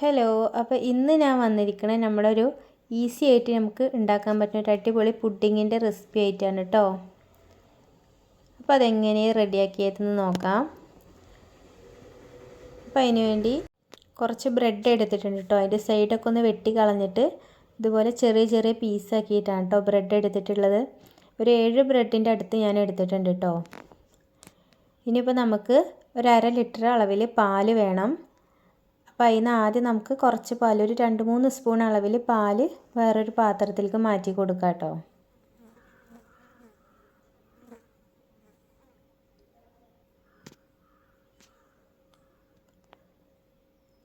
Hello അപ്പോൾ ഇന്ന് ഞാൻ വന്നിരിക്കുന്നത് നമ്മുടെ ഒരു ഈസി ആയിട്ട് നമുക്ക് ഉണ്ടാക്കാൻ പറ്റുന്ന ഒരു അടിപൊളി പുഡിങ്ങിന്റെ റെസിപ്പി ആയിട്ടാണ് കേട്ടോ അപ്പോൾ അതെങ്ങനെയാണ് റെഡിയാക്കിയതെന്ന് നോക്കാം. അപ്പോൾ അതിന് വേണ്ടി കുറച്ച് ബ്രെഡ് എടുത്തിട്ടുണ്ട് കേട്ടോ അതിന്റെ സൈഡൊക്കെ ഒന്ന് വെട്ടി കളഞ്ഞിട്ട് ഇതുപോലെ ചെറിയ ചെറിയ പീസാക്കിയിട്ടാണ് കേട്ടോ ബ്രെഡ് എടുത്തിട്ടുള്ളത്. ഒരു ഏഴ് ബ്രെഡിന്റെ അടുത്ത് ഞാൻ എടുത്തിട്ടുണ്ട് കേട്ടോ ഇനിയിപ്പോൾ നമുക്ക് ഒരു അര ലിറ്റർ അളവിൽ പാൽ വേണം. അപ്പോൾ അതിന് ആദ്യം നമുക്ക് കുറച്ച് പാൽ ഒരു രണ്ട് മൂന്ന് സ്പൂൺ അളവിൽ പാൽ വേറൊരു പാത്രത്തിലേക്ക് മാറ്റി കൊടുക്കാം കേട്ടോ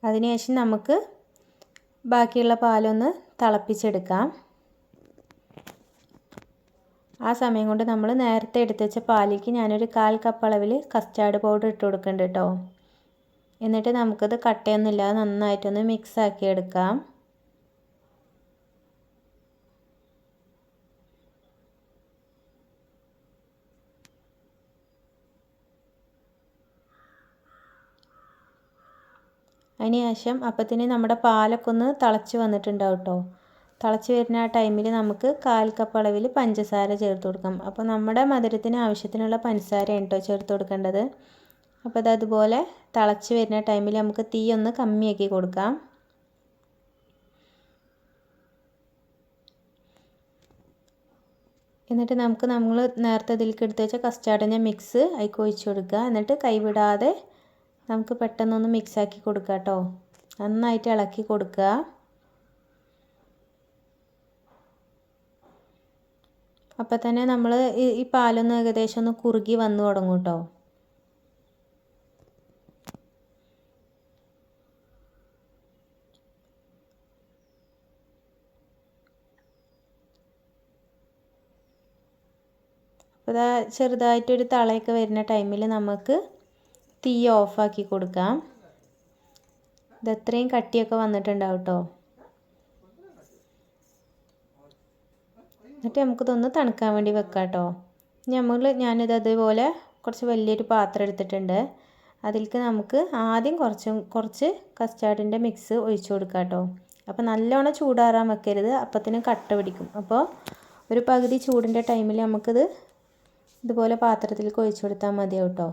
അതിനുശേഷം നമുക്ക് ബാക്കിയുള്ള പാലൊന്ന് തിളപ്പിച്ചെടുക്കാം. ആ സമയം കൊണ്ട് നമ്മൾ നേരത്തെ എടുത്തുവെച്ച പാലിക്ക് ഞാനൊരു കാൽ കപ്പ് അളവിൽ കസ്റ്റാർഡ് പൗഡർ ഇട്ട് കൊടുക്കുന്നുണ്ട് കേട്ടോ എന്നിട്ട് നമുക്കത് കട്ടയൊന്നുമില്ലാതെ നന്നായിട്ടൊന്ന് മിക്സ് ആക്കി എടുക്കാം അതിനുശേഷം അപ്പത്തിന് നമ്മുടെ പാലൊക്കെ ഒന്ന് തിളച്ച് വന്നിട്ടുണ്ടാവും കേട്ടോ. തിളച്ച് വരുന്ന ആ ടൈമിൽ നമുക്ക് കാൽ കപ്പ് അളവിൽ പഞ്ചസാര ചേർത്ത് കൊടുക്കാം. അപ്പോൾ നമ്മുടെ മധുരത്തിന് ആവശ്യത്തിനുള്ള പഞ്ചസാരയാണ് കേട്ടോ ചേർത്ത് കൊടുക്കേണ്ടത്. അപ്പോൾ അത് അതുപോലെ തിളച്ച് വരുന്ന ടൈമിൽ നമുക്ക് തീ ഒന്ന് കമ്മിയാക്കി കൊടുക്കാം. എന്നിട്ട് നമുക്ക് നമ്മൾ നേരത്തെ ഇതിലേക്ക് എടുത്ത് വെച്ച കസ്റ്റാർഡിന്റെ മിക്സ് ആയി ഒഴിച്ച് കൊടുക്കുക. എന്നിട്ട് കൈവിടാതെ നമുക്ക് പെട്ടെന്നൊന്ന് മിക്സാക്കി കൊടുക്കുക കേട്ടോ നന്നായിട്ട് ഇളക്കി കൊടുക്കുക. അപ്പോൾ തന്നെ നമ്മൾ ഈ പാലൊന്ന് ഏകദേശം ഒന്ന് കുറുകി വന്നു തുടങ്ങും കേട്ടോ അപ്പോൾ ഇതാ ചെറുതായിട്ടൊരു തളയൊക്കെ വരുന്ന ടൈമിൽ നമുക്ക് തീ ഓഫാക്കി കൊടുക്കാം. ഇതത്രയും കട്ടിയൊക്കെ വന്നിട്ടുണ്ടാവും കേട്ടോ എന്നിട്ട് നമുക്കിതൊന്ന് തണുക്കാൻ വേണ്ടി വെക്കാം കേട്ടോ നമ്മൾ ഞാനിത് അതേപോലെ കുറച്ച് വലിയൊരു പാത്രം എടുത്തിട്ടുണ്ട്. അതിലേക്ക് നമുക്ക് ആദ്യം കുറച്ച് കുറച്ച് കസ്റ്റാർഡിന്റെ മിക്സ് ഒഴിച്ചു കൊടുക്കാം കേട്ടോ അപ്പോൾ നല്ലോണം ചൂടാറാൻ വെക്കരുത്. അപ്പത്തിന് കട്ട പിടിക്കും. അപ്പോൾ ഒരു പകുതി ചൂടിന്റെ ടൈമിൽ നമുക്കിത് ഇതുപോലെ പാത്രത്തിലേക്ക് ഒഴിച്ചു കൊടുത്താൽ മതി കേട്ടോ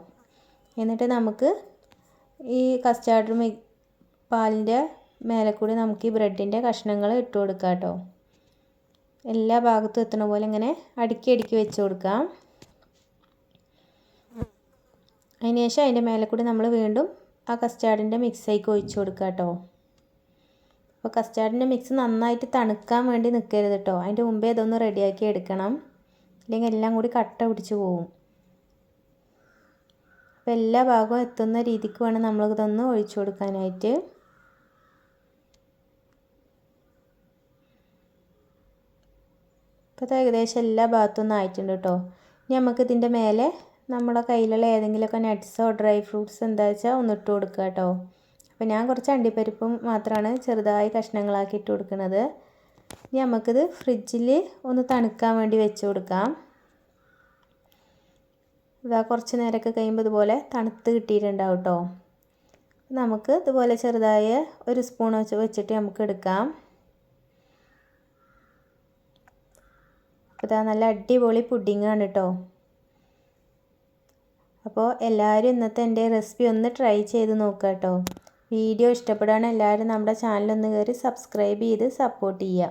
എന്നിട്ട് നമുക്ക് ഈ കസ്റ്റാർഡ് മി പാലിന്റെ മേലെ കൂടി നമുക്ക് ഈ ബ്രെഡിന്റെ കഷ്ണങ്ങൾ ഇട്ട് കൊടുക്കാം കേട്ടോ. എല്ലാ ഭാഗത്തും എത്തുന്ന പോലെ ഇങ്ങനെ അടുക്കി അടുക്കി വെച്ച് കൊടുക്കാം. അതിനുശേഷം അതിന്റെ മേലെ കൂടി നമ്മൾ വീണ്ടും ആ കസ്റ്റാർഡിന്റെ മിക്സേക്ക് ഒഴിച്ചു കൊടുക്കുക കേട്ടോ. അപ്പോൾ കസ്റ്റാർഡിന്റെ മിക്സ് നന്നായിട്ട് തണുക്കാൻ വേണ്ടി നിൽക്കരുത് കേട്ടോ. അതിന്റെ മുമ്പേ ഇതൊന്ന് റെഡിയാക്കി എടുക്കണം. അല്ലെങ്കിൽ എല്ലാം കൂടി കട്ട പിടിച്ച് പോവും. അപ്പോൾ എല്ലാ ഭാഗവും എത്തുന്ന രീതിക്ക് വേണം നമ്മളിതൊന്ന് ഒഴിച്ചു കൊടുക്കാനായിട്ട്. ഇപ്പോൾ ഏകദേശം എല്ലാ ഭാഗത്തും ഒന്നും ആയിട്ടുണ്ട് കേട്ടോ. ഇനി നമുക്ക് ഇതിന്റെ മേലെ നമ്മുടെ കയ്യിലുള്ള ഏതെങ്കിലുമൊക്കെ നട്ട്സോ ഡ്രൈ ഫ്രൂട്ട്സ് എന്താ വെച്ചാൽ ഒന്ന് ഇട്ട് കൊടുക്കുക കേട്ടോ. അപ്പോൾ ഞാൻ കുറച്ച് അണ്ടിപ്പരിപ്പും മാത്രമാണ് ചെറുതായി കഷ്ണങ്ങളാക്കി ഇട്ട് കൊടുക്കുന്നത്. ഇനി നമുക്കിത് ഫ്രിഡ്ജിൽ ഒന്ന് തണുക്കാൻ വേണ്ടി വെച്ച് കൊടുക്കാം. ഇതാ കുറച്ച് നേരമൊക്കെ കഴിയുമ്പോൾ ഇതുപോലെ തണുത്ത് കിട്ടിയിട്ടുണ്ടാവും കേട്ടോ നമുക്ക് ഇതുപോലെ ചെറുതായ ഒരു സ്പൂൺ വെച്ച് വെച്ചിട്ട് നമുക്ക് എടുക്കാം. ഇതാ നല്ല അടിപൊളി പുഡിങ്ങാണ് കേട്ടോ അപ്പോൾ എല്ലാവരും ഇന്നത്തെ എന്റെ റെസിപ്പി ഒന്ന് ട്രൈ ചെയ്ത് നോക്കുക കേട്ടോ വീഡിയോ ഇഷ്ടപ്പെടുകയാണ് എല്ലാവരും നമ്മുടെ ചാനലൊന്ന് കയറി സബ്സ്ക്രൈബ് ചെയ്ത് സപ്പോർട്ട് ചെയ്യുക.